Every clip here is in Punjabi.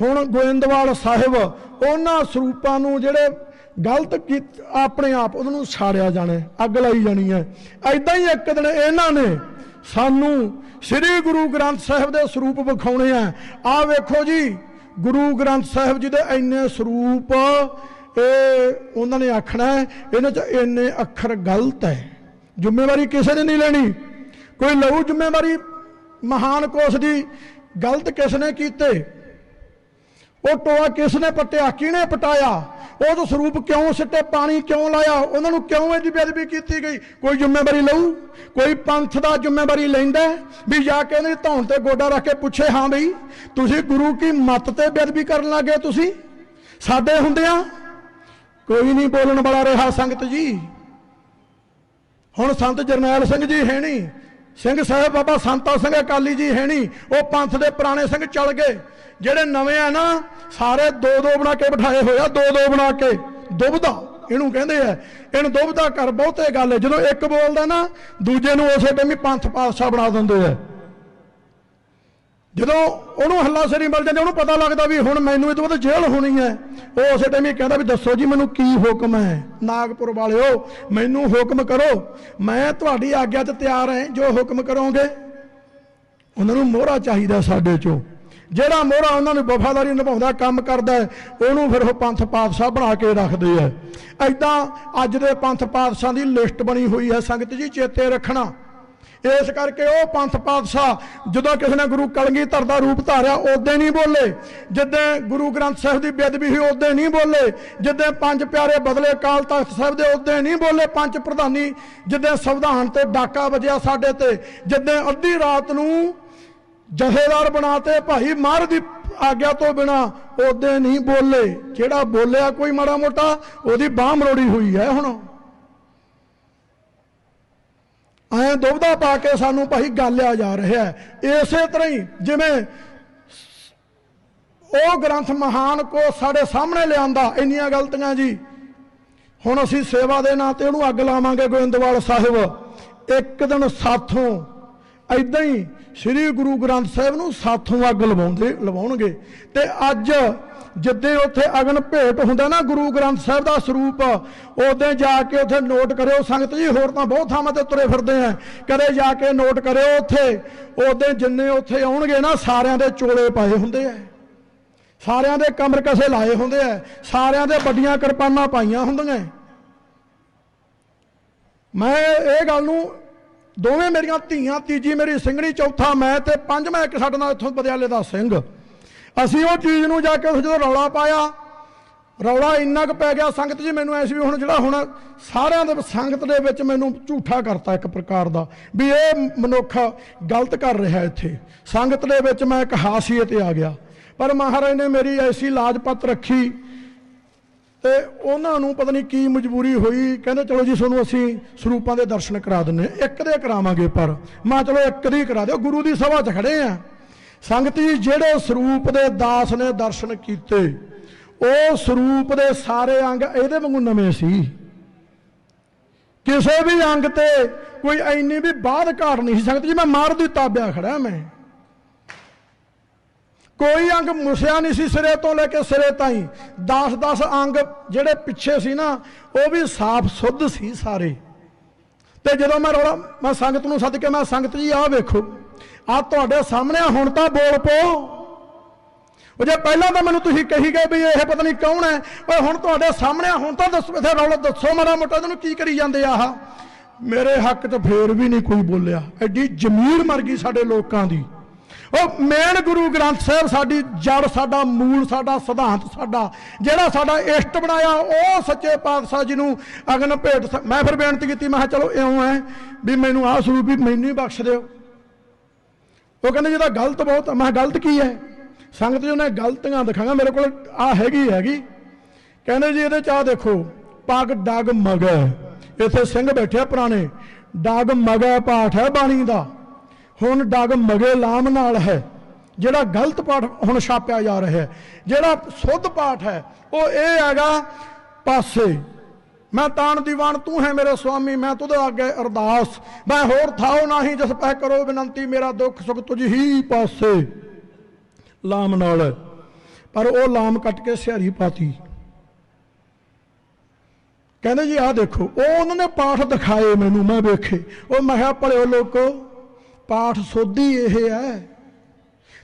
ਹੁਣ ਗੋਇੰਦਵਾਲ ਸਾਹਿਬ, ਉਹਨਾਂ ਸਰੂਪਾਂ ਨੂੰ ਜਿਹੜੇ ਗਲਤ ਕੀ ਆਪਣੇ ਆਪ ਉਹਨਾਂ ਨੂੰ ਸਾੜਿਆ ਜਾਣਾ ਅੱਗ ਲਾਈ ਜਾਣੀ ਹੈ। ਐਦਾਂ ਹੀ ਇੱਕ ਦਿਨ ਇਹਨਾਂ ਨੇ ਸਾਨੂੰ ਸ੍ਰੀ ਗੁਰੂ ਗ੍ਰੰਥ ਸਾਹਿਬ ਦੇ ਸਰੂਪ ਵਿਖਾਉਣੇ ਆ। ਆ ਵੇਖੋ ਜੀ, ਗੁਰੂ ਗ੍ਰੰਥ ਸਾਹਿਬ ਜੀ ਦੇ ਇੰਨੇ ਸਰੂਪ, ਇਹ ਉਹਨਾਂ ਨੇ ਆਖਣਾ ਇਹਨਾਂ 'ਚ ਇੰਨੇ ਅੱਖਰ ਗਲਤ ਹੈ। ਜ਼ਿੰਮੇਵਾਰੀ ਕਿਸੇ ਨੇ ਨਹੀਂ ਲੈਣੀ। ਕੋਈ ਲਹੂ ਜ਼ਿੰਮੇਵਾਰੀ ਮਹਾਨ ਕੋਸ਼ ਦੀ ਗਲਤ ਕਿਸ ਨੇ ਕੀਤੇ? ਉਹ ਟੋਆ ਕਿਸ ਨੇ ਪਟਿਆ? ਕਿਹਨੇ ਪਟਾਇਆ? ਉਹ ਸਰੂਪ ਕਿਉਂ ਸਿੱਟੇ? ਪਾਣੀ ਕਿਉਂ ਲਾਇਆ? ਉਹਨਾਂ ਨੂੰ ਕਿਉਂ ਇਹਦੀ ਬੇਅਦਬੀ ਕੀਤੀ ਗਈ? ਕੋਈ ਜ਼ਿੰਮੇਵਾਰੀ ਲਊ? ਕੋਈ ਪੰਥ ਦਾ ਜ਼ਿੰਮੇਵਾਰੀ ਲੈਂਦਾ ਵੀ ਜਾ ਕੇ ਉਹਦੀ ਧੌਣ ਤੇ ਗੋਡਾ ਰੱਖ ਕੇ ਪੁੱਛੇ, ਹਾਂ ਬਈ, ਤੁਸੀਂ ਗੁਰੂ ਕੀ ਮੱਤ ਤੇ ਬੇਅਦਬੀ ਕਰਨ ਲੱਗੇ ਤੁਸੀਂ? ਸਾਡੇ ਹੁੰਦਿਆਂ? ਕੋਈ ਨਹੀਂ ਬੋਲਣ ਵਾਲਾ ਰਿਹਾ ਸੰਗਤ ਜੀ। ਹੁਣ ਸੰਤ ਜਰਨੈਲ ਸਿੰਘ ਜੀ ਹੈ ਨਹੀਂ ਸਿੰਘ ਸਾਹਿਬ, ਬਾਬਾ ਸੰਤਾ ਸਿੰਘ ਅਕਾਲੀ ਜੀ ਹੈ ਨਹੀਂ ਉਹ ਪੰਥ ਦੇ ਪੁਰਾਣੇ ਸਿੰਘ ਚੱਲ ਗਏ। ਜਿਹੜੇ ਨਵੇਂ ਆ ਨਾ, ਸਾਰੇ ਦੋ ਦੋ ਬਣਾ ਕੇ ਬਿਠਾਏ ਹੋਏ ਆ, ਦੋ ਦੋ ਬਣਾ ਕੇ। ਦੁਬਦਾ, ਇਹਨੂੰ ਕਹਿੰਦੇ ਆ। ਇਹਨੂੰ ਦੁਬਦਾ ਕਰ, ਬਹੁਤੇ ਗੱਲ। ਹੈ। ਜਦੋਂ ਇੱਕ ਬੋਲਦਾ ਨਾ, ਦੂਜੇ ਨੂੰ ਉਸੇ ਟਾਈਮ ਹੀ ਪੰਥ ਪਾਤਸ਼ਾਹ ਬਣਾ ਦਿੰਦੇ ਆ। ਜਦੋਂ ਉਹਨੂੰ ਹੱਲਾ ਸਰੀ ਮਿਲ ਜਾਂਦੇ, ਉਹਨੂੰ ਪਤਾ ਲੱਗਦਾ ਵੀ ਹੁਣ ਮੈਨੂੰ ਇਹ ਤੋਂ ਬਾਅਦ ਜੇਲ੍ਹ ਹੋਣੀ ਹੈ। ਉਹ ਉਸੇ ਟਾਈਮ ਹੀ ਕਹਿੰਦਾ ਵੀ ਦੱਸੋ ਜੀ, ਮੈਨੂੰ ਕੀ ਹੁਕਮ ਹੈ? ਨਾਗਪੁਰ ਵਾਲਿਓ, ਮੈਨੂੰ ਹੁਕਮ ਕਰੋ। ਮੈਂ ਤੁਹਾਡੀ ਆਗਿਆ ਤੇ ਤਿਆਰ ਹਾਂ, ਜੋ ਹੁਕਮ ਕਰੋਗੇ, ਉਹਨਾਂ ਨੂੰ ਮੋਹਰਾ ਚਾਹੀਦਾ ਸਾਡੇ ਚੋਂ। ਜਿਹੜਾ ਮੋਹਰਾ ਉਹਨਾਂ ਨੂੰ ਵਫਾਦਾਰੀ ਨਿਭਾਉਂਦਾ, ਕੰਮ ਕਰਦਾ ਉਹਨੂੰ ਫਿਰ ਉਹ ਪੰਥ ਪਾਤਸ਼ਾਹ ਬਣਾ ਕੇ ਰੱਖਦੇ ਆ ਐਦਾਂ ਅੱਜ ਦੇ ਪੰਥ ਪਾਤਸ਼ਾਹ ਦੀ ਲਿਸਟ ਬਣੀ ਹੋਈ ਹੈ, ਸੰਗਤ ਜੀ, ਚੇਤੇ ਰੱਖਣਾ। ਇਸ ਕਰਕੇ ਉਹ ਪੰਥ ਪਾਤਸ਼ਾਹ ਜਦੋਂ ਕਿਸੇ ਨੇ ਗੁਰੂ ਕਲਗੀਧਰ ਦਾ ਰੂਪ ਧਾਰਿਆ ਉਦੋਂ ਨਹੀਂ ਬੋਲੇ। ਜਿੱਦਾਂ ਗੁਰੂ ਗ੍ਰੰਥ ਸਾਹਿਬ ਦੀ ਬੇਅਦਬੀ ਹੋਈ ਉਦੋਂ ਨਹੀਂ ਬੋਲੇ। ਜਿੱਦਾਂ ਪੰਜ ਪਿਆਰੇ ਬਦਲੇ ਕਾਲ ਤਖਤ ਸਾਹਿਬ ਦੇ ਉਦੋਂ ਨਹੀਂ ਬੋਲੇ। ਪੰਜ ਪ੍ਰਧਾਨੀ ਜਿੱਦਾਂ ਸੰਵਿਧਾਨ ਤੋਂ ਡਾਕਾ ਵਜਿਆ ਸਾਡੇ ਤੇ। ਜਿੱਦਾਂ ਅੱਧੀ ਰਾਤ ਨੂੰ ਜਥੇਦਾਰ ਬਣਾਤੇ, ਭਾਈ ਮਾਰ ਦੀ ਆਗਿਆ ਤੋਂ ਬਿਨਾ ਉਦੋਂ ਨਹੀਂ ਬੋਲੇ। ਜਿਹੜਾ ਬੋਲਿਆ ਕੋਈ ਮਾੜਾ ਮੋਟਾ, ਉਹਦੀ ਬਾਹ ਮਰੋੜੀ ਹੋਈ ਹੈ ਹੁਣ। ਐ ਦੁਬਦਾ ਪਾ ਕੇ ਸਾਨੂੰ ਭਾਈ ਗਾਲਿਆ ਜਾ ਰਿਹਾ ਹੈ। ਇਸੇ ਤਰ੍ਹਾਂ ਹੀ ਜਿਵੇਂ ਉਹ ਗ੍ਰੰਥ ਮਹਾਨ ਕੋ ਸਾਡੇ ਸਾਹਮਣੇ ਲਿਆਂਦਾ, ਇੰਨੀਆਂ ਗਲਤੀਆਂ ਜੀ। ਹੁਣ ਅਸੀਂ ਸੇਵਾ ਦੇ ਨਾਂ ਤੇ ਉਹਨੂੰ ਅੱਗ ਲਾਵਾਂਗੇ ਗੋਇੰਦਵਾਲ ਸਾਹਿਬ। ਇੱਕ ਦਿਨ ਸਾਥੋਂ ਐਦਾਂ ਹੀ ਸ੍ਰੀ ਗੁਰੂ ਗ੍ਰੰਥ ਸਾਹਿਬ ਨੂੰ ਸਾਥੋਂ ਅੱਗ ਲਵਾਉਂਦੇ ਲਵਾਉਣਗੇ। ਤੇ ਅੱਜ ਜਿੱਦੇ ਉੱਥੇ ਅਗਨ ਭੇਟ ਹੁੰਦਾ ਨਾ ਗੁਰੂ ਗ੍ਰੰਥ ਸਾਹਿਬ ਦਾ ਸਰੂਪ, ਉਹਦੇ ਜਾ ਕੇ ਉੱਥੇ ਨੋਟ ਕਰਿਓ, ਸੰਗਤ ਜੀ ਹੋਰ ਤਾਂ ਬਹੁਤ ਥਾਵਾਂ ਤੇ ਤੁਰੇ ਫਿਰਦੇ ਆ। ਕਦੇ ਜਾ ਕੇ ਨੋਟ ਕਰਿਓ ਉੱਥੇ, ਉਹਦੇ ਜਿੰਨੇ ਉੱਥੇ ਆਉਣਗੇ ਨਾ, ਸਾਰਿਆਂ ਦੇ ਚੋਲੇ ਪਾਏ ਹੁੰਦੇ ਆ। ਸਾਰਿਆਂ ਦੇ ਕਮਰ ਕਸੇ ਲਾਏ ਹੁੰਦੇ ਆ। ਸਾਰਿਆਂ ਦੇ ਵੱਡੀਆਂ ਕਿਰਪਾਨਾਂ ਪਾਈਆਂ ਹੁੰਦੀਆਂ। ਮੈਂ ਇਹ ਗੱਲ ਨੂੰ, ਦੋਵੇਂ ਮੇਰੀਆਂ ਧੀਆਂ, ਤੀਜੀ ਮੇਰੀ ਸਿੰਘਣੀ, ਚੌਥਾ ਮੈਂ ਤੇ ਪੰਜਵਾਂ ਇੱਕ ਸਾਡੇ ਨਾਲ ਇੱਥੋਂ ਪਟਿਆਲੇ ਦਾ ਸਿੰਘ। ਅਸੀਂ ਉਹ ਚੀਜ਼ ਨੂੰ ਜਾ ਕੇ ਉੱਥੇ ਜਦੋਂ ਰੌਲਾ ਪਾਇਆ, ਰੌਲਾ ਇੰਨਾ ਕੁ ਪੈ ਗਿਆ ਸੰਗਤ ਜੀ ਮੈਨੂੰ ਐਸੀ ਵੀ ਹੁਣ ਜਿਹੜਾ ਹੁਣ ਸਾਰਿਆਂ ਦੇ ਸੰਗਤ ਦੇ ਵਿੱਚ ਮੈਨੂੰ ਝੂਠਾ ਕਰਤਾ ਇੱਕ ਪ੍ਰਕਾਰ ਦਾ, ਵੀ ਇਹ ਮਨੁੱਖ ਗਲਤ ਕਰ ਰਿਹਾ ਇੱਥੇ। ਸੰਗਤ ਦੇ ਵਿੱਚ ਮੈਂ ਇੱਕ ਹਾਸੀਅਤ ਆ ਗਿਆ। ਪਰ ਮਹਾਰਾਜ ਨੇ ਮੇਰੀ ਐਸੀ ਲਾਜਪਤ ਰੱਖੀ ਤੇ ਉਹਨਾਂ ਨੂੰ ਪਤਾ ਨਹੀਂ ਕੀ ਮਜਬੂਰੀ ਹੋਈ, ਕਹਿੰਦੇ ਚਲੋ ਜੀ ਤੁਹਾਨੂੰ ਅਸੀਂ ਸਰੂਪਾਂ ਦੇ ਦਰਸ਼ਨ ਕਰਾ ਦਿੰਨੇ ਇੱਕ ਦੇ ਕਰਾਵਾਂਗੇ ਪਰ, ਮੈਂ ਚਲੋ ਇੱਕ ਦੀ ਕਰਾ ਦਿਓ, ਗੁਰੂ ਦੀ ਸਭਾ 'ਚ ਖੜੇ ਆ ਸੰਗਤ ਜੀ, ਜਿਹੜੇ ਸਰੂਪ ਦੇ ਦਾਸ ਨੇ ਦਰਸ਼ਨ ਕੀਤੇ, ਉਹ ਸਰੂਪ ਦੇ ਸਾਰੇ ਅੰਗ ਇਹਦੇ ਵਾਂਗੂ ਨਵੇਂ ਸੀ। ਕਿਸੇ ਵੀ ਅੰਗ ਤੇ ਕੋਈ ਐਨੀ ਵੀ ਬਾਦ ਘਾਟ ਨਹੀਂ ਸੀ। ਸੰਗਤ ਜੀ, ਮੈਂ ਮਾਰ ਦੀ ਤਾਬਿਆ ਖੜਾ ਮੈਂ। ਕੋਈ ਅੰਗ ਮੁਸਿਆ ਨਹੀਂ ਸੀ ਸਿਰੇ ਤੋਂ ਲੈ ਕੇ ਸਿਰੇ ਤਾਈਂ। 10-10 ਅੰਗ ਜਿਹੜੇ ਪਿੱਛੇ ਸੀ ਨਾ, ਉਹ ਵੀ ਸਾਫ਼ ਸੁੱਧ ਸੀ ਸਾਰੇ। ਤੇ ਜਦੋਂ ਮੈਂ ਰੌਲਾ ਮੈਂ ਸੰਗਤ ਨੂੰ ਸੱਦ ਕੇ ਮੈਂ ਸੰਗਤ ਜੀ, ਆਹ ਵੇਖੋ। ਆਹ ਤੁਹਾਡੇ ਸਾਹਮਣੇ ਹੁਣ ਤਾਂ ਬੋਲ ਪੋ। ਉਹ ਜੇ ਪਹਿਲਾਂ ਤਾਂ ਮੈਨੂੰ ਤੁਸੀਂ ਕਹੀ ਗਏ ਵੀ ਇਹ ਪਤਾ ਨਹੀਂ ਕੌਣ ਹੈ, ਓਏ ਹੁਣ ਤੁਹਾਡੇ ਸਾਹਮਣੇ ਹੁਣ ਤਾਂ ਦੱਸੋ, ਇੱਥੇ ਰੌਲਾ ਦੱਸੋ ਮਾੜਾ ਮੋਟਾ ਇਹਨੂੰ ਕੀ ਕਰੀ ਜਾਂਦੇ ਆ ਆਹ? ਮੇਰੇ ਹੱਕ 'ਚ ਫੇਰ ਵੀ ਨਹੀਂ ਕੋਈ ਬੋਲਿਆ। ਐਡੀ ਜ਼ਮੀਰ ਮਰ ਗਈ ਸਾਡੇ ਲੋਕਾਂ ਦੀ। ਉਹ ਮੇਨ ਗੁਰੂ ਗ੍ਰੰਥ ਸਾਹਿਬ ਸਾਡੀ ਜੜ, ਸਾਡਾ ਮੂਲ, ਸਾਡਾ ਸਿਧਾਂਤ, ਸਾਡਾ ਜਿਹੜਾ ਸਾਡਾ ਇਸ਼ਟ ਬਣਾਇਆ, ਉਹ ਸੱਚੇ ਪਾਤਸ਼ਾਹ ਜੀ ਨੂੰ ਅਗਨ ਭੇਟ ਮੈਂ ਫਿਰ ਬੇਨਤੀ ਕੀਤੀ, ਮੈਂ ਕਿਹਾ ਚਲੋ ਇਉਂ ਹੈ ਵੀ ਮੈਨੂੰ ਆਹ ਸਰੂਪ ਵੀ ਮੈਨੂੰ ਹੀ ਬਖਸ਼ ਦਿਓ। ਉਹ ਕਹਿੰਦੇ ਜਿਹਦਾ ਗਲਤ ਬਹੁਤ ਮੈਂ ਕਿਹਾ, ਗਲਤ ਕੀ ਹੈ? ਸੰਗਤ ਜੀ, ਉਹਨੇ ਗਲਤੀਆਂ ਦਿਖਾਈਆਂ। ਮੇਰੇ ਕੋਲ ਆ ਹੈਗੀ ਹੈਗੀ। ਕਹਿੰਦੇ ਜੀ, ਇਹਦੇ ਚ ਆ ਦੇਖੋ, ਪੱਗ ਡਗ ਮਗ। ਇੱਥੇ ਸਿੰਘ ਬੈਠੇ ਪੁਰਾਣੇ। ਡਗ ਮਗਾ ਪਾਠ ਹੈ ਬਾਣੀ ਦਾ। ਹੁਣ ਡਗ ਮਗੇ ਲਾਮ ਨਾਲ ਹੈ। ਜਿਹੜਾ ਗਲਤ ਪਾਠ ਹੁਣ ਛਾਪਿਆ ਜਾ ਰਿਹਾ ਹੈ। ਜਿਹੜਾ ਸੁੱਧ ਪਾਠ ਹੈ, ਉਹ ਇਹ ਹੈਗਾ, ਪਾਸੇ। ਮੈਂ ਤਾਣ ਦੀਵਾਨ, ਤੂੰ ਹੈ ਮੇਰੇ ਸੁਆਮੀ ਮੈਂ ਤੁਧ ਅੱਗੇ ਅਰਦਾਸ। ਮੈਂ ਹੋਰ ਥਾਉ ਨਾਹੀ, ਜਿਸ ਪੈ ਕਰੋ ਬੇਨੰਤੀ, ਮੇਰਾ ਦੁੱਖ ਸੁਖ ਤੁਝ ਹੀ ਪਾਸੇ। ਲਾਮ ਨਾਲ। ਪਰ ਉਹ ਲਾਮ ਕੱਟ ਕੇ ਸਿਹਾਰੀ ਪਾਤੀ। ਕਹਿੰਦੇ ਜੀ, ਆਹ ਦੇਖੋ, ਉਹ ਉਹਨਾਂ ਨੇ ਪਾਠ ਦਿਖਾਏ ਮੈਨੂੰ, ਮੈਂ ਵੇਖੇ। ਉਹ ਮੈਂ ਕਿਹਾ, ਭਲਿਓ ਲੋਕੋ, ਪਾਠ ਸੋਧੀ ਇਹ ਹੈ।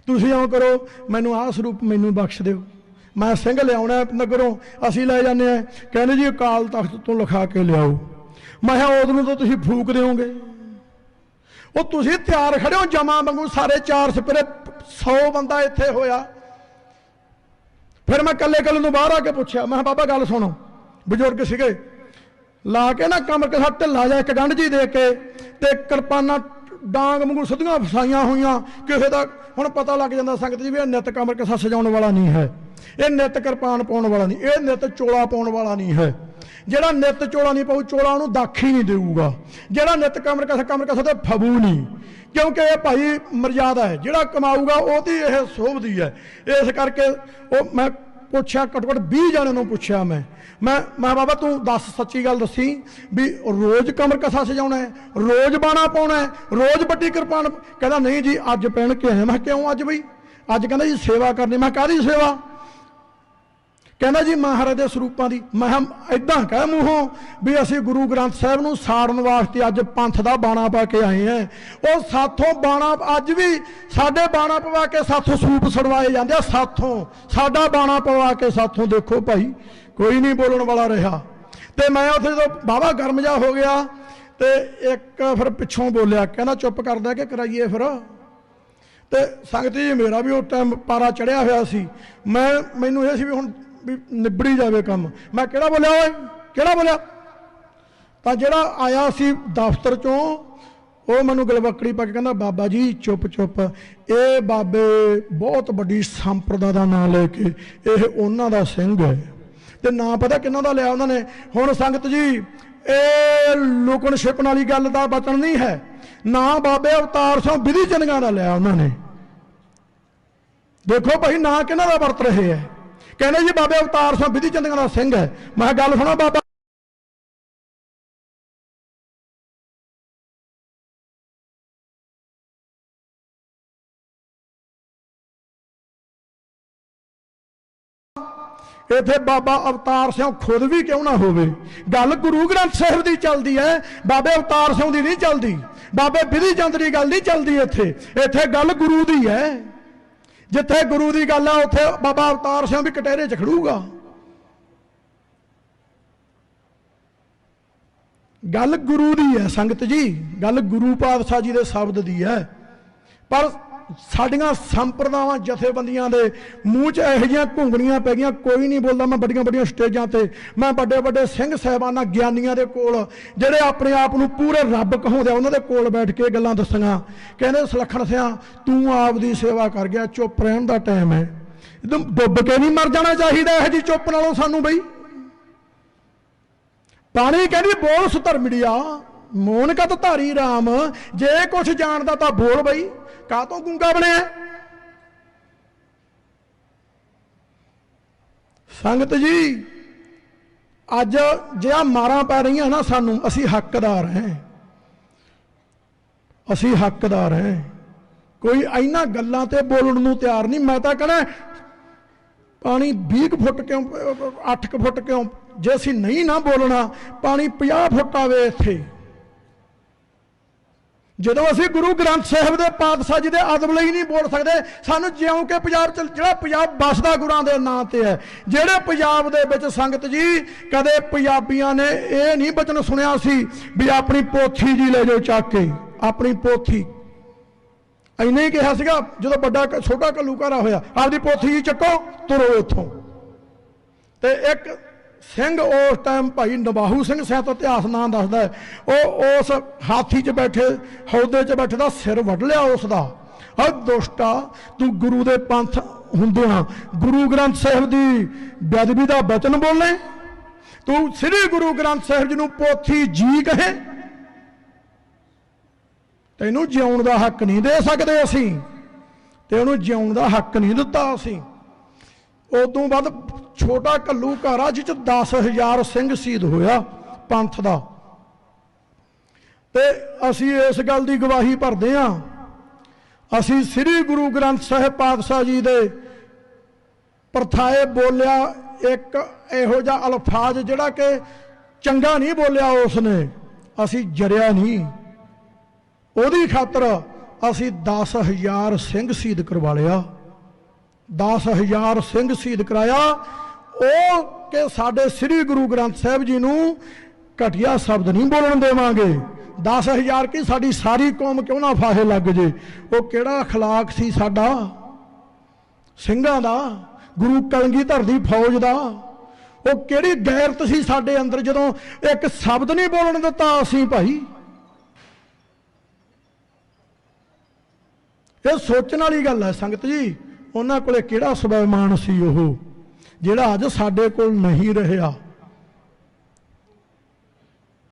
ਤੁਸੀਂ ਇਉਂ ਕਰੋ, ਮੈਨੂੰ ਆਹ ਸਰੂਪ ਮੈਨੂੰ ਬਖਸ਼ ਦਿਓ। ਮੈਂ ਸਿੰਘ ਲਿਆਉਣਾ ਨਗਰੋਂ, ਅਸੀਂ ਲੈ ਜਾਂਦੇ ਆ ਕਹਿੰਦੇ ਜੀ ਅਕਾਲ ਤਖਤ ਤੋਂ ਲਿਖਾ ਕੇ ਲਿਆਓ। ਮੈਂ ਕਿਹਾ, ਉਦੋਂ ਨੂੰ ਤਾਂ ਤੁਸੀਂ ਫੂਕ ਦਿਓਗੇ। ਉਹ ਤੁਸੀਂ ਤਿਆਰ ਖੜੇ ਹੋ, ਜਮਾ ਵਾਂਗੂ ਸਾਰੇ ਚਾਰ ਸਪਰੇ 100 ਬੰਦਾ ਇੱਥੇ ਹੋਇਆ। ਫਿਰ ਮੈਂ ਕੱਲੇ ਕੱਲੇ ਨੂੰ ਬਾਹਰ ਆ ਕੇ ਪੁੱਛਿਆ, ਮੈਂ ਕਿਹਾ, ਬਾਬਾ, ਗੱਲ ਸੁਣੋ। ਬਜ਼ੁਰਗ ਸੀਗੇ। ਲਾ ਕੇ ਨਾ ਕਮਰ ਕੇ ਸਾਥ ਢਿੱਲਾ ਜਾ ਇੱਕ ਗੰਢ ਜੀ ਦੇ ਕੇ ਤੇ ਕਿਰਪਾਨਾਂ ਡਾਂਗ ਵਾਂਗੂ ਸਿੱਧੀਆਂ ਫਸਾਈਆਂ ਹੋਈਆਂ। ਕਿਸੇ ਦਾ ਹੁਣ ਪਤਾ ਲੱਗ ਜਾਂਦਾ ਸੰਗਤ ਜੀ ਵੀ ਇਹ ਨਿਤ ਕਮਰ ਕੇ ਸਜਾਉਣ ਵਾਲਾ ਨਹੀਂ ਹੈ। ਇਹ ਨਿਤ ਕਿਰਪਾਨ ਪਾਉਣ ਵਾਲਾ ਨਹੀਂ। ਇਹ ਨਿਤ ਚੋਲਾ ਪਾਉਣ ਵਾਲਾ ਨਹੀਂ ਹੈ। ਜਿਹੜਾ ਨਿਤ ਚੋਲਾ ਨਹੀਂ ਪਾਉ ਚੋਲਾ ਉਹਨੂੰ ਦਾਖੀ ਨਹੀਂ ਦੇਊਗਾ। ਜਿਹੜਾ ਨਿਤ ਕਮਰ ਕਸ ਕਮਰ ਕਸ ਤੇ ਫਬੂ ਨਹੀਂ। ਕਿਉਂਕਿ ਇਹ ਭਾਈ ਮਰਜ਼ਾਦਾ ਹੈ। ਜਿਹੜਾ ਕਮਾਊਗਾ ਉਹਦੀ ਇਹ ਸੋਭਦੀ ਹੈ। ਇਸ ਕਰਕੇ ਉਹ ਮੈਂ ਪੁੱਛਿਆ ਘੱਟੋ ਘੱਟ 20 ਜਣਿਆਂ ਨੂੰ ਪੁੱਛਿਆ ਮੈਂ। ਮੈਂ ਮੈਂ ਬਾਬਾ ਤੂੰ ਦੱਸ ਸੱਚੀ ਗੱਲ ਦੱਸੀ ਵੀ ਰੋਜ਼ ਕਮਰ ਕਸਾ ਸਜਾਉਣਾ ਹੈ ਰੋਜ਼ ਬਾਣਾ ਪਾਉਣਾ ਹੈ ਰੋਜ਼ ਵੱਡੀ ਕਿਰਪਾਨ ਕਹਿੰਦਾ ਨਹੀਂ ਜੀ ਅੱਜ ਪੈਣ ਕੇ ਆਇਆ। ਮੈਂ ਕਿਹਾ, ਕਿਉਂ ਅੱਜ ਬਈ? ਅੱਜ ਕਹਿੰਦਾ ਜੀ ਸੇਵਾ ਕਰਨੀ। ਮੈਂ ਕਿਹਾ, ਕਾਹਦੀ ਸੇਵਾ? ਕਹਿੰਦਾ ਜੀ ਮਹਾਰਾਜ ਦੇ ਸਰੂਪਾਂ ਦੀ, ਮੈਂ ਇਦਾਂ ਕਹਿ ਮੂੰਹੋਂ ਵੀ ਅਸੀਂ ਗੁਰੂ ਗ੍ਰੰਥ ਸਾਹਿਬ ਨੂੰ ਸਾੜਨ ਵਾਸਤੇ ਅੱਜ ਪੰਥ ਦਾ ਬਾਣਾ ਪਾ ਕੇ ਆਏ ਆਂ ਉਹ ਸਾਥੋਂ ਬਾਣਾ, ਅੱਜ ਵੀ ਸਾਡੇ ਬਾਣਾ ਪਵਾ ਕੇ ਸਾਥੋਂ ਸਰੂਪ ਛੜਵਾਏ ਜਾਂਦੇ ਆ, ਸਾਥੋਂ। ਸਾਡਾ ਬਾਣਾ ਪਵਾ ਕੇ ਸਾਥੋਂ ਦੇਖੋ ਭਾਈ, ਕੋਈ ਨਹੀਂ ਬੋਲਣ ਵਾਲਾ ਰਿਹਾ। ਤੇ ਮੈਂ ਉੱਥੇ ਜਦੋਂ ਬਾਬਾ ਗਰਮ ਜਾ ਹੋ ਗਿਆ, ਤੇ ਇੱਕ ਫਿਰ ਪਿੱਛੋਂ ਬੋਲਿਆ, ਕਹਿੰਦਾ ਚੁੱਪ ਕਰਦਾ ਕਿ ਕਰਾਈਏ ਫਿਰ। ਤੇ ਸੰਗਤ ਜੀ, ਮੇਰਾ ਵੀ ਉਹ ਟਾਈਮ ਪਾਰਾ ਚੜਿਆ ਹੋਇਆ ਸੀ। ਮੈਂ, ਮੈਨੂੰ ਇਹ ਸੀ ਵੀ ਹੁਣ ਵੀ ਨਿਬੜੀ ਜਾਵੇ ਕੰਮ। ਮੈਂ ਕਿਹੜਾ ਬੋਲਿਆ, ਓਏ? ਕਿਹੜਾ ਬੋਲਿਆ? ਤਾਂ ਜਿਹੜਾ ਆਇਆ ਸੀ ਦਫ਼ਤਰ ਚੋਂ, ਉਹ ਮੈਨੂੰ ਗਲਵੱਕੜੀ ਪਾ ਕੇ ਕਹਿੰਦਾ, ਬਾਬਾ ਜੀ, ਚੁੱਪ ਚੁੱਪ। ਇਹ ਬਾਬੇ ਬਹੁਤ ਵੱਡੀ ਸੰਪਰਦਾ ਦਾ ਨਾਮ ਲੈ ਕੇ ਇਹ ਉਹਨਾਂ ਦਾ ਸਿੰਘ ਹੈ। ਤੇ ਨਾਂ ਪਤਾ ਕਿੰਨਾ ਦਾ ਲਿਆ ਉਹਨਾਂ ਨੇ? ਹੁਣ ਸੰਗਤ ਜੀ, ਇਹ ਲੁਕਣ ਛਿਪਣ ਵਾਲੀ ਗੱਲ ਦਾ ਬਚਨ ਨਹੀਂ ਹੈ। ਨਾ ਬਾਬੇ ਅਵਤਾਰ ਸਿੰਘ ਵਿਧੀ ਚੰਗਾ ਦਾ ਲਿਆ ਉਹਨਾਂ ਨੇ। ਦੇਖੋ ਭਾਈ, ਨਾਂ ਕਿਹਨਾਂ ਦਾ ਵਰਤ ਰਹੇ ਹੈ? ਕਹਿੰਦੇ ਜੀ ਬਾਬੇ ਅਵਤਾਰ ਸਿੰਘ ਵਿਧੀ ਚੰਗਾ ਦਾ ਸਿੰਘ ਹੈ। ਮੈਂ ਕਿਹਾ, ਗੱਲ ਸੁਣੋ ਬਾਬਾ। ਇੱਥੇ ਬਾਬਾ ਅਵਤਾਰ ਸਿੰਘ ਖੁਦ ਵੀ ਕਿਉਂ ਨਾ ਹੋਵੇ? ਗੱਲ ਗੁਰੂ ਗ੍ਰੰਥ ਸਾਹਿਬ ਦੀ ਚੱਲਦੀ ਹੈ, ਬਾਬੇ ਅਵਤਾਰ ਸਿੰਘ ਦੀ ਨਹੀਂ ਚੱਲਦੀ। ਬਾਬੇ ਬਿਧੀ ਚੰਦ ਦੀ ਗੱਲ ਨਹੀਂ ਚੱਲਦੀ ਇੱਥੇ। ਇੱਥੇ ਗੱਲ ਗੁਰੂ ਦੀ ਹੈ। ਜਿੱਥੇ ਗੁਰੂ ਦੀ ਗੱਲ ਹੈ ਉੱਥੇ ਬਾਬਾ ਅਵਤਾਰ ਸਿੰਘ ਵੀ ਕਟਹਿਰੇ 'ਚ ਖੜੂਗਾ। ਗੱਲ ਗੁਰੂ ਦੀ ਹੈ, ਸੰਗਤ ਜੀ। ਗੱਲ ਗੁਰੂ ਪਾਤਸ਼ਾਹ ਜੀ ਦੇ ਸ਼ਬਦ ਦੀ ਹੈ। ਪਰ ਸਾਡੀਆਂ ਸੰਪਰਦਾਵਾਂ, ਜਥੇਬੰਦੀਆਂ ਦੇ ਮੂੰਹ 'ਚ ਇਹੋ ਜਿਹੀਆਂ ਘੁੰਗਣੀਆਂ ਪੈ ਗਈਆਂ, ਕੋਈ ਨਹੀਂ ਬੋਲਦਾ, ਮੈਂ ਵੱਡੀਆਂ ਵੱਡੀਆਂ ਸਟੇਜਾਂ ਤੇ, ਮੈਂ ਵੱਡੇ ਵੱਡੇ ਸਿੰਘ ਸਹਿਬਾਨਾਂ, ਗਿਆਨੀਆਂ ਦੇ ਕੋਲ, ਜਿਹੜੇ ਆਪਣੇ ਆਪ ਨੂੰ ਪੂਰੇ ਰੱਬ ਕਹਾਉਂਦੇ ਉਹਨਾਂ ਦੇ ਕੋਲ ਬੈਠ ਕੇ ਗੱਲਾਂ ਦੱਸੀਆਂ। ਕਹਿੰਦੇ, ਸੁਲੱਖਣ ਸਿਆ, ਤੂੰ ਆਪ ਦੀ ਸੇਵਾ ਕਰ ਗਿਆ, ਚੁੱਪ ਰਹਿਣ ਦਾ ਟਾਈਮ ਹੈ। ਇਦਮ ਡੁੱਬ ਕੇ ਨਹੀਂ ਮਰ ਜਾਣਾ ਚਾਹੀਦਾ ਇਹ ਜੀ ਚੁੱਪ ਨਾਲੋਂ ਸਾਨੂੰ ਬਈ। ਪਾਣੀ ਕਹਿੰਦੀ, ਬੋਲ ਸੁਧਰਮੜੀਆ ਮੋਨ ਕਤ ਧਾਰੀ RAM ਜੇ ਕੁਛ ਜਾਣਦਾ ਤਾਂ ਬੋਲ ਬਈ। ਕਾਹ ਤੋਂ ਗੁੰਗਾ ਬਣਿਆ? ਸੰਗਤ ਜੀ, ਅੱਜ ਜੇ ਮਾਰਾਂ ਪੈ ਰਹੀਆਂ ਨਾ ਸਾਨੂੰ, ਅਸੀਂ ਹੱਕਦਾਰ ਹਾਂ। ਅਸੀਂ ਹੱਕਦਾਰ ਹਾਂ। ਕੋਈ ਇਹਨਾਂ ਗੱਲਾਂ ਤੇ ਬੋਲਣ ਨੂੰ ਤਿਆਰ ਨਹੀਂ, ਮੈਂ ਤਾਂ ਕਹਣਾ, ਪਾਣੀ 20 ਕੁ ਫੁੱਟ ਕਿਉਂ 8 ਕੁ ਫੁੱਟ ਕਿਉਂ, ਜੇ ਅਸੀਂ ਨਹੀਂ ਨਾ ਬੋਲਣਾ, ਪਾਣੀ 50 ਫੁੱਟ ਆਵੇ ਇੱਥੇ। ਜਦੋਂ ਅਸੀਂ ਗੁਰੂ ਗ੍ਰੰਥ ਸਾਹਿਬ ਦੇ ਪਾਤਸ਼ਾਹ ਜੀ ਦੇ ਅਦਬ ਲਈ ਨਹੀਂ ਬੋਲ ਸਕਦੇ, ਸਾਨੂੰ ਜਿਉਂ ਕਿ ਪੰਜਾਬ ਚ, ਜਿਹੜਾ ਪੰਜਾਬ ਵਸਦਾ ਗੁਰਾਂ ਦੇ ਨਾਂ ਤੇ ਹੈ, ਜਿਹੜੇ ਪੰਜਾਬ ਦੇ ਵਿੱਚ ਸੰਗਤ ਜੀ, ਕਦੇ ਪੰਜਾਬੀਆਂ ਨੇ ਇਹ ਨਹੀਂ ਬਚਨ ਸੁਣਿਆ ਸੀ ਵੀ ਆਪਣੀ ਪੋਥੀ ਜੀ ਲੈ ਜਾਓ ਚੱਕ ਕੇ, ਆਪਣੀ ਪੋਥੀ। ਐਨੇ ਹੀ ਕਿਹਾ ਸੀਗਾ, ਜਦੋਂ ਵੱਡਾ ਛੋਟਾ ਘੱਲੂਘਾਰਾ ਹੋਇਆ, ਆਪਦੀ ਪੋਥੀ ਜੀ ਚੱਕੋ, ਤੁਰੋ ਉੱਥੋਂ ਤੇ ਇੱਕ ਸਿੰਘ ਉਸ ਟਾਈਮ ਭਾਈ ਨਵਾਹੂ ਸਿੰਘ ਸਾਹਿਬ ਤੋਂ ਇਤਿਹਾਸ ਨਾਂ ਦੱਸਦਾ ਉਹ ਉਸ ਹਾਥੀ 'ਚ ਬੈਠੇ ਹੌਦੇ 'ਚ ਬੈਠੇ ਦਾ ਸਿਰ ਵੱਢ ਲਿਆ ਉਸ ਦਾ ਆ ਦੁਸ਼ਟਾ, ਤੂੰ ਗੁਰੂ ਦੇ ਪੰਥ ਹੁੰਦੇ ਹਾਂ। ਗੁਰੂ ਗ੍ਰੰਥ ਸਾਹਿਬ ਦੀ ਬੇਅਦਬੀ ਦਾ ਬਚਨ ਬੋਲੇ। ਤੂੰ ਸ੍ਰੀ ਗੁਰੂ ਗ੍ਰੰਥ ਸਾਹਿਬ ਜੀ ਨੂੰ ਪੋਥੀ ਜੀ ਕਹੇ। ਤੈਨੂੰ ਜਿਉਣ ਦਾ ਹੱਕ ਨਹੀਂ ਦੇ ਸਕਦੇ ਅਸੀਂ। ਤੇ ਉਹਨੂੰ ਜਿਉਣ ਦਾ ਹੱਕ ਨਹੀਂ ਦਿੱਤਾ ਅਸੀਂ। ਉਦੋਂ ਬਾਅਦ ਛੋਟਾ ਕੱਲੂ ਘਰ ਆ ਜਿਹ ਚ 10000 ਸਿੰਘ ਸ਼ਹੀਦ ਹੋਇਆ ਪੰਥ ਦਾ। ਤੇ ਅਸੀਂ ਇਸ ਗੱਲ ਦੀ ਗਵਾਹੀ ਭਰਦੇ ਹਾਂ। ਅਸੀਂ ਸ੍ਰੀ ਗੁਰੂ ਗ੍ਰੰਥ ਸਾਹਿਬ ਪਾਤਸ਼ਾਹ ਜੀ ਦੇ ਪ੍ਰਥਾਏ ਬੋਲਿਆ ਇੱਕ ਇਹੋ ਜਿਹਾ ਅਲਫਾਜ਼ ਜਿਹੜਾ ਕਿ ਚੰਗਾ ਨਹੀਂ ਬੋਲਿਆ ਉਸ ਨੇ ਅਸੀਂ ਜਰਿਆ ਨਹੀਂ। ਉਹਦੀ ਖਾਤਰ ਅਸੀਂ 10000 ਸਿੰਘ ਸ਼ਹੀਦ ਕਰਵਾ ਲਿਆ। 10000 ਸਿੰਘ ਸ਼ਹੀਦ ਕਰਾਇਆ ਉਹ ਕਿ ਸਾਡੇ ਸ੍ਰੀ ਗੁਰੂ ਗ੍ਰੰਥ ਸਾਹਿਬ ਜੀ ਨੂੰ ਘਟੀਆ ਸ਼ਬਦ ਨਹੀਂ ਬੋਲਣ ਦੇਵਾਂਗੇ 10000 ਕੀ ਸਾਡੀ ਸਾਰੀ ਕੌਮ ਕਿਉਂ ਨਾ ਫਾਹੇ ਲੱਗ ਜੇ ਉਹ ਕਿਹੜਾ اخلاق ਸੀ ਸਾਡਾ ਸਿੰਘਾਂ ਦਾ ਗੁਰੂ ਕਲਗੀਧਰ ਦੀ ਫੌਜ ਦਾ ਉਹ ਕਿਹੜੀ ਗੈਰਤ ਸੀ ਸਾਡੇ ਅੰਦਰ ਜਦੋਂ ਇੱਕ ਸ਼ਬਦ ਨਹੀਂ ਬੋਲਣ ਦਿੱਤਾ ਅਸੀਂ ਭਾਈ ਇਹ ਸੋਚਣ ਵਾਲੀ ਗੱਲ ਹੈ ਸੰਗਤ ਜੀ ਉਹਨਾਂ ਕੋਲੇ ਕਿਹੜਾ ਸਵੈਮਾਨ ਸੀ ਉਹ? ਜਿਹੜਾ ਅੱਜ ਸਾਡੇ ਕੋਲ ਨਹੀਂ ਰਿਹਾ।